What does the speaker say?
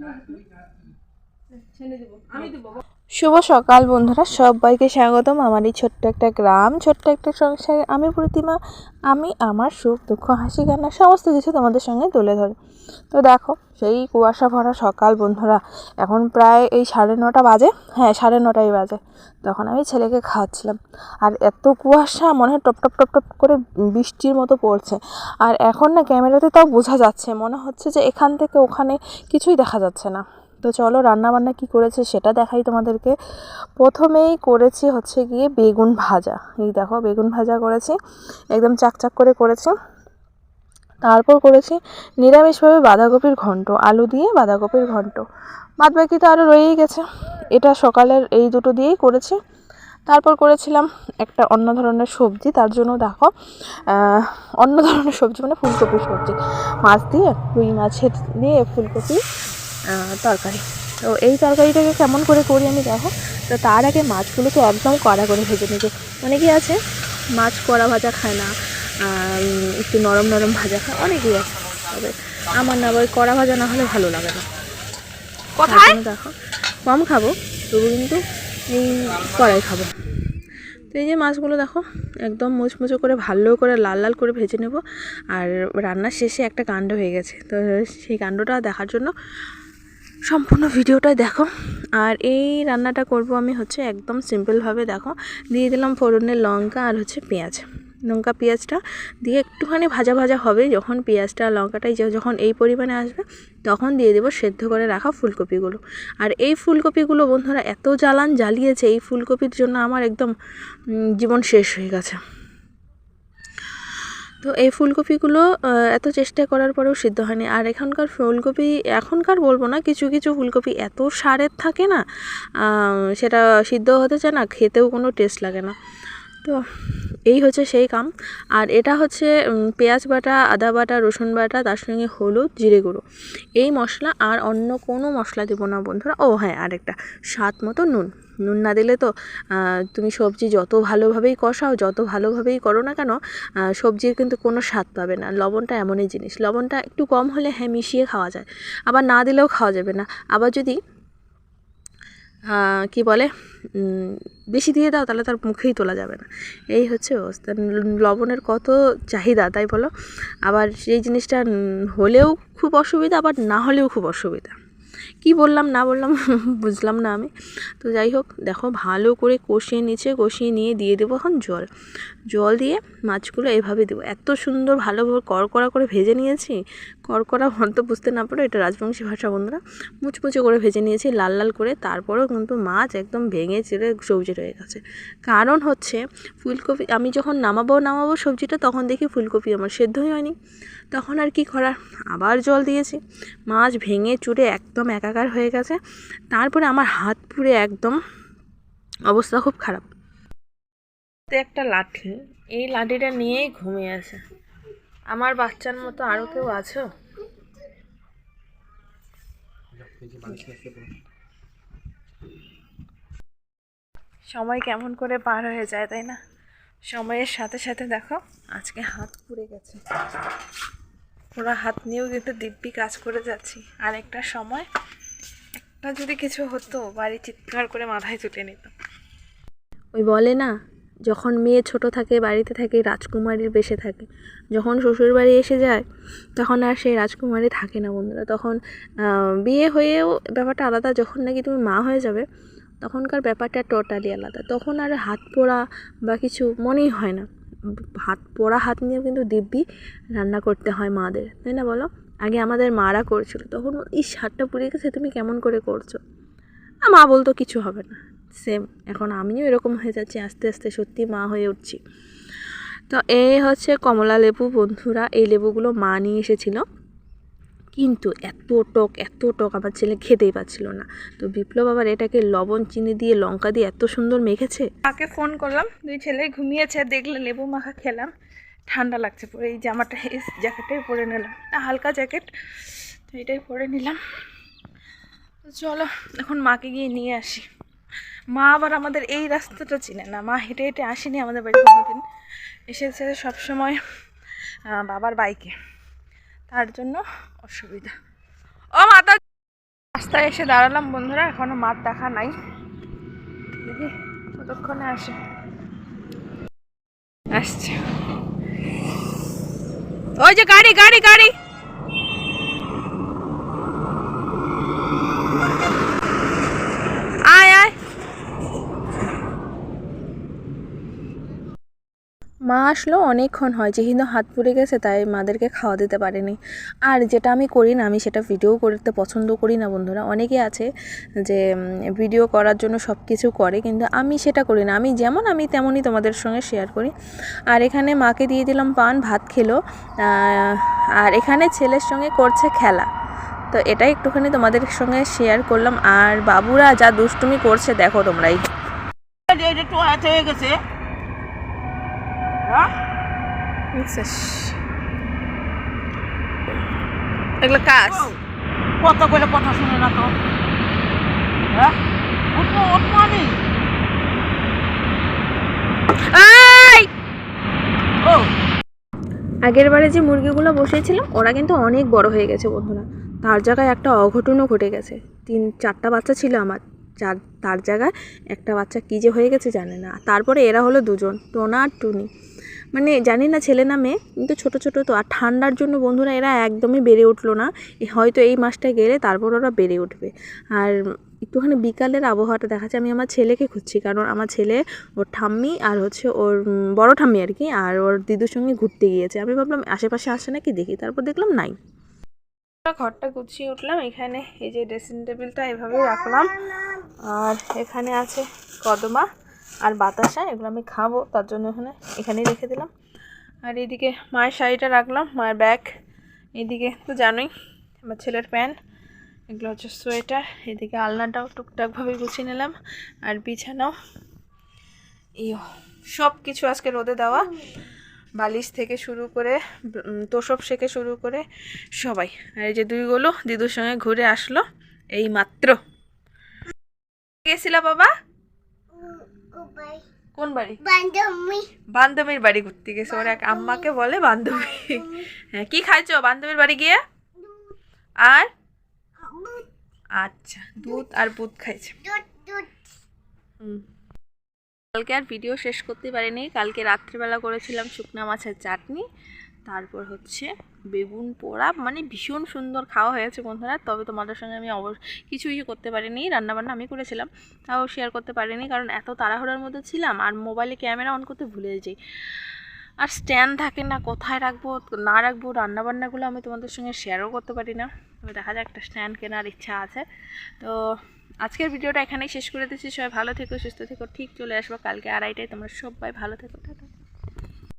ছেড়ে দেবো শুভ সকাল বন্ধুরা, সবাইকে স্বাগতম। আমার এই ছোট্ট একটা গ্রাম, ছোট্ট একটা সংসারে। আমি প্রতিমা, আমি, আমার সুখ, দুঃখ, হাসি, কান্না, সমস্ত কিছু তোমাদের সঙ্গে তুলে ধরি। তো দেখো, সেই কুয়াশা ভরা সকাল বন্ধুরা। এখন প্রায় এই সাড়ে নটা বাজে। হ্যাঁ সাড়ে নটাই বাজে। তখন আমি ছেলেকে খাওয়াচ্ছিলাম। আর এত কুয়াশা, মনে হয় টপ টপ টপ টপ করে বৃষ্টির মতো পড়ছে। আর এখন না ক্যামেরাতে তাও বোঝা যাচ্ছে। মনে হচ্ছে যে এখান থেকে ওখানে কিছুই দেখা যাচ্ছে না। তো চলো রান্না বান্না কি করেছে সেটা দেখাই তোমাদেরকে। প্রথমেই করেছি হচ্ছে গিয়ে বেগুন ভাজা। এই দেখো বেগুন ভাজা করেছি, একদম চাকচাক করে করেছি। তারপর করেছি নিরামিষভাবে বাঁধাকপির ঘন্ট, আলু দিয়ে বাঁধাকপির ঘন্ট। বাদ বাকি তো আরও রয়েই গেছে। এটা সকালের এই দুটো দিয়েই করেছি। তারপর করেছিলাম একটা অন্য ধরনের সবজি, তার জন্য দেখো অন্য ধরনের সবজি মানে ফুলকপির সবজি। মাছ দিয়ে, রুই মাছের দিয়ে ফুলকপি তরকারি। তো এই তরকারিটাকে কেমন করে করি আমি দেখো? তো তার আগে মাছগুলোকে একদম কড়া করে ভেজে নিতে অনেকেই আছে মাছ কড়া ভাজা খায় না একটু নরম নরম ভাজা খায় অনেকেই আছে। তবে আমার না আবার কড়া ভাজা না হলে ভালো লাগে না। কোথায়? দেখো কম খাব তবু কিন্তু এই কড়াই খাব। তো এই যে মাছগুলো দেখো একদম মুচমুচো করে ভালো করে লাল লাল করে ভেজে নেব। আর রান্নার শেষে একটা কাণ্ড হয়ে গেছে। তো সেই কাণ্ডটা দেখার জন্য সম্পূর্ণ ভিডিওটা দেখো। আর এই রান্নাটা করব আমি হচ্ছে একদম সিম্পলভাবে দেখো। দিয়ে দিলাম ফোড়নের লঙ্কা আর হচ্ছে পেঁয়াজ। লঙ্কা পেঁয়াজটা দিয়ে একটুখানি ভাজা ভাজা হবে। যখন পেঁয়াজটা, লঙ্কাটাই যখন এই পরিমাণে আসবে, তখন দিয়ে দেবো সেদ্ধ করে রাখা ফুলকপিগুলো। আর এই ফুলকপিগুলো বন্ধুরা এত জ্বালান জ্বালিয়েছে, এই ফুলকপির জন্য আমার একদম জীবন শেষ হয়ে গেছে। তো এই ফুলকপিগুলো এত চেষ্টা করার পরেও সিদ্ধ হয়নি। আর এখানকার ফুলকপি, এখনকার বলব না, কিছু কিছু ফুলকপি এত সারের থাকে না সেটা সিদ্ধ হতে চায় না, খেতেও কোনো টেস্ট লাগে না। তো এই হচ্ছে সেই কাম। আর এটা হচ্ছে পেঁয়াজ বাটা, আদা বাটা, রসুন বাটা, তার সঙ্গে হলুদ, জিরে গুঁড়ো। এই মশলা আর অন্য কোনো মশলা দেবো না বন্ধুরা। ও হ্যাঁ আরেকটা। স্বাদ মতো নুন। নুন না দিলে তো তুমি সবজি যত ভালোভাবেই কষাও, যত ভালোভাবেই করো না কেন সবজির কিন্তু কোনো স্বাদ পাবে না। লবণটা এমনই জিনিস। লবণটা একটু কম হলে হ্যাঁ মিশিয়ে খাওয়া যায়। আবার না দিলেও খাওয়া যাবে না। আবার যদি কি বলে? বেশি দিয়ে দাও তাহলে তার মুখেই তোলা যাবে না। এই হচ্ছে অবস্থা। লবণের কত চাহিদা, তাই বলো? আবার সেই জিনিসটা হলেও খুব অসুবিধা, আবার না হলেও খুব অসুবিধা। কি বললাম, না বললাম বুঝলাম না আমি। তো যাই হোক, দেখো ভালো করে কষিয়ে নিচ্ছে কষিয়ে নিয়ে দিয়ে দেবো এখন জল। জল দিয়ে মাছগুলো এভাবে দেবো। এত সুন্দর ভালোভাবে কড়কড়া করে ভেজে নিয়েছি কড়কড়া তো বুঝতে না পারো, এটা রাজবংশী ভাষা বন্ধুরা। মুচমুচে করে ভেজে নিয়েছি, লাল লাল করে। তারপরেও কিন্তু মাছ একদম ভেঙে চিড়ে সবজি রয়ে গেছে। কারণ হচ্ছে, ফুলকপি, আমি যখন নামাবো নামাবো সবজিটা, তখন দেখি ফুলকপি আমার সেদ্ধই হয়নি। তখন আর কি করার? আবার জল দিয়েছি। মাছ ভেঙে চুড়ে একদম একাকার হয়ে গেছে। তারপরে আমার হাত পুড়ে একদম অবস্থা খুব খারাপ। একটা লাঠি, এই লাঠিটা নিয়েই ঘুমিয়ে আছে। আমার বাচ্চার মতো আরও কেউ আছো? সময় কেমন করে পার হয়ে যায় তাই না? সময়ের সাথে সাথে দেখো আজকে হাত পুড়ে গেছে। পুরো হাত নিয়েও কিন্তু দিব্যি কাজ করে যাচ্ছি। আর একটা সময় একটা যদি কিছু হতো বাড়ি চিৎকার করে মাথায় তুলে নিত ওই বলে না যখন মেয়ে ছোট থাকে, বাড়িতে থাকে, রাজকুমারীর বেশে থাকে। যখন শ্বশুর বাড়ি এসে যায়, তখন আর সেই রাজকুমারী থাকে না বন্ধুরা। তখন বিয়ে হয়েও ব্যাপারটা আলাদা। যখন নাকি তুমি মা হয়ে যাবে, তখনকার ব্যাপারটা টোটালি আলাদা। তখন আর হাত পোড়া বা কিছু মনেই হয় না। হাত পোড়া, হাত নিয়েও কিন্তু দিব্যি রান্না করতে হয় মাদের, তাই না বলো? আগে আমাদের মারা করছিল। তখন এই হাতটা পুড়ে গেছে, তুমি কেমন করে করছ? মা বলতো, কিছু হবে না। সেম এখন আমিও এরকম হয়ে যাচ্ছি, আস্তে আস্তে সত্যি মা হয়ে উঠছি। তো এই হচ্ছে কমলা লেবু, বন্ধুরা। এই লেবুগুলো মা নিয়ে এসেছিল। কিন্তু এত টক এত টক আমার ছেলে খেতেই পাচ্ছিল না। তো বিপ্লব আবার এটাকে লবণ, চিনি দিয়ে, লঙ্কা দিয়ে এত সুন্দর মেখেছে। মাকে ফোন করলাম, দুই ছেলে ঘুমিয়েছে, দেখলে লেবু মাখা খেলাম। ঠান্ডা লাগছে পরে, এই জামাটা, এই জ্যাকেটটাই পরে নিলাম। হালকা জ্যাকেট তো এটাই পরে নিলাম। চলো, এখন মাকে গিয়ে নিয়ে আসি। মা আবার আমাদের এই রাস্তাটা চিনে না। মা হেঁটে হেঁটে আসেনি আমাদের বাড়ি কোনোদিন। এসেছে সবসময় বাবার বাইকে। তার জন্য অসুবিধা। ও মাতা রাস্তায় এসে দাঁড়ালাম বন্ধুরা, এখনও মাঠ দেখা নাই। দেখি কতক্ষণে আসে। আসছে। ওই যে গাড়ি গাড়ি গাড়ি! মা আসলো অনেকক্ষণ হয়েছে কিন্তু হাত পুড়ে গেছে, তাই মাদেরকে খাওয়া দিতে পারেনি। আর যেটা আমি করি না, আমি সেটা ভিডিও করতে পছন্দ করি না, বন্ধুরা। অনেকে আছে যে ভিডিও করার জন্য সব কিছু করে, কিন্তু আমি সেটা করি না। আমি যেমন আমি তেমনই তোমাদের সঙ্গে শেয়ার করি। আর এখানে মাকে দিয়ে দিলাম পান, ভাত খেলো। আর এখানে ছেলের সঙ্গে করছে খেলা। তো এটাই একটুখানি তোমাদের সঙ্গে শেয়ার করলাম। আর বাবুরা যা দুষ্টুমি করছে, দেখো তোমরাই। একটু হয়ে গেছে। হ্যাঁ? এগুলো কাজ কত বলে কথা শুনে না তো হ্যাঁ উঠবো উঠবো আমি আয় ও। আগের বারে যে মুরগিগুলো বসিয়েছিলাম ওরা কিন্তু অনেক বড় হয়ে গেছে বন্ধুরা। তার জায়গায় একটা অঘটনও ঘটে গেছে। তিন চারটা বাচ্চা ছিল আমার। চার তার জায়গায় একটা বাচ্চা কী যে হয়ে গেছে জানে না। তারপরে এরা হলো দুজন টোনা আর টুনি। মানে জানি না ছেলে না মেয়ে, কিন্তু ছোটো ছোটো তো। আর ঠান্ডার জন্য বন্ধুরা এরা একদমই বেড়ে উঠল না। হয়তো এই মাসটা গেলে তারপর ওরা বেড়ে উঠবে। আর একটুখানি বিকালের আবহাওয়াটা দেখাচ্ছে, আমি আমার ছেলেকে খুঁজছি। কারণ আমার ছেলে, ওর ঠাম্মি আর হচ্ছে ওর বড় ঠাম্মি আর কি, আর ওর দিদুর সঙ্গে ঘুরতে গিয়েছে। আমি ভাবলাম আশেপাশে আসে নাকি দেখি, তারপর দেখলাম নাই। ঘরটা গুছিয়ে উঠলাম, এখানে এই যে ড্রেসিং টেবিলটা এভাবে রাখলাম। আর এখানে আছে কদমা। আর বাতাসা, এগুলো আমি খাব, তার জন্য এখানে, এখানেই রেখে দিলাম। আর এদিকে মায়ের শাড়িটা রাখলাম, মায়ের ব্যাগ। এইদিকে তো জানোই, আমার ছেলের প্যান্ট, এগুলো হচ্ছে সোয়েটার। এদিকে আলনাটাও টুকটাকভাবে গুছিয়ে নিলাম আর বিছানাও। ইয়ো সব কিছু আজকে রোদে দেওয়া। বালিশ থেকে শুরু করে তোষব থেকে শুরু করে সবাই। আর এই যে দুইগুলো দিদুর সঙ্গে ঘুরে আসলো, এই মাত্র। গেছিলা বাবা? কোন বাড়ি? বান্ধবীর বাড়ি ঘুরতে গেছে। ওর এক আম্মাকে বলে বান্ধবী। হ্যাঁ কি খাইছো? বান্ধবীর বাড়ি গিয়ে? আর? আচ্ছা দুধ আর বুধ খাইছে। হুম। কালকে আর ভিডিও শেষ করতে পারিনি। কালকে রাত্রিবেলা করেছিলাম শুকনা মাছের চাটনি। তারপর হচ্ছে বেগুন পোড়া মানে ভীষণ সুন্দর খাওয়া হয়েছে বন্ধুরা। তবে তোমাদের সঙ্গে আমি অবশ্য কিছুই করতে পারিনি, রান্নাবান্না আমি করেছিলাম, তাও শেয়ার করতে পারিনি কারণ এত তাড়াহুড়োর মধ্যে ছিলাম আর মোবাইলে ক্যামেরা অন করতে ভুলে যাই। আর স্ট্যান্ড থাকে না, কোথায় রাখব, না রাখব, রান্নাবান্নাগুলো আমি তোমাদের সঙ্গে শেয়ারও করতে পারি না। তবে দেখা যাক, একটা স্ট্যান্ড কেনার ইচ্ছা আছে। তো আজকের ভিডিওটা এখানেই শেষ করে দিচ্ছি। সবাই ভালো থেকো, সুস্থ থেকো। ঠিক চলে আসব কালকে আড়াইটায়। তোমরা সবাই ভালো থেকো, টাটা।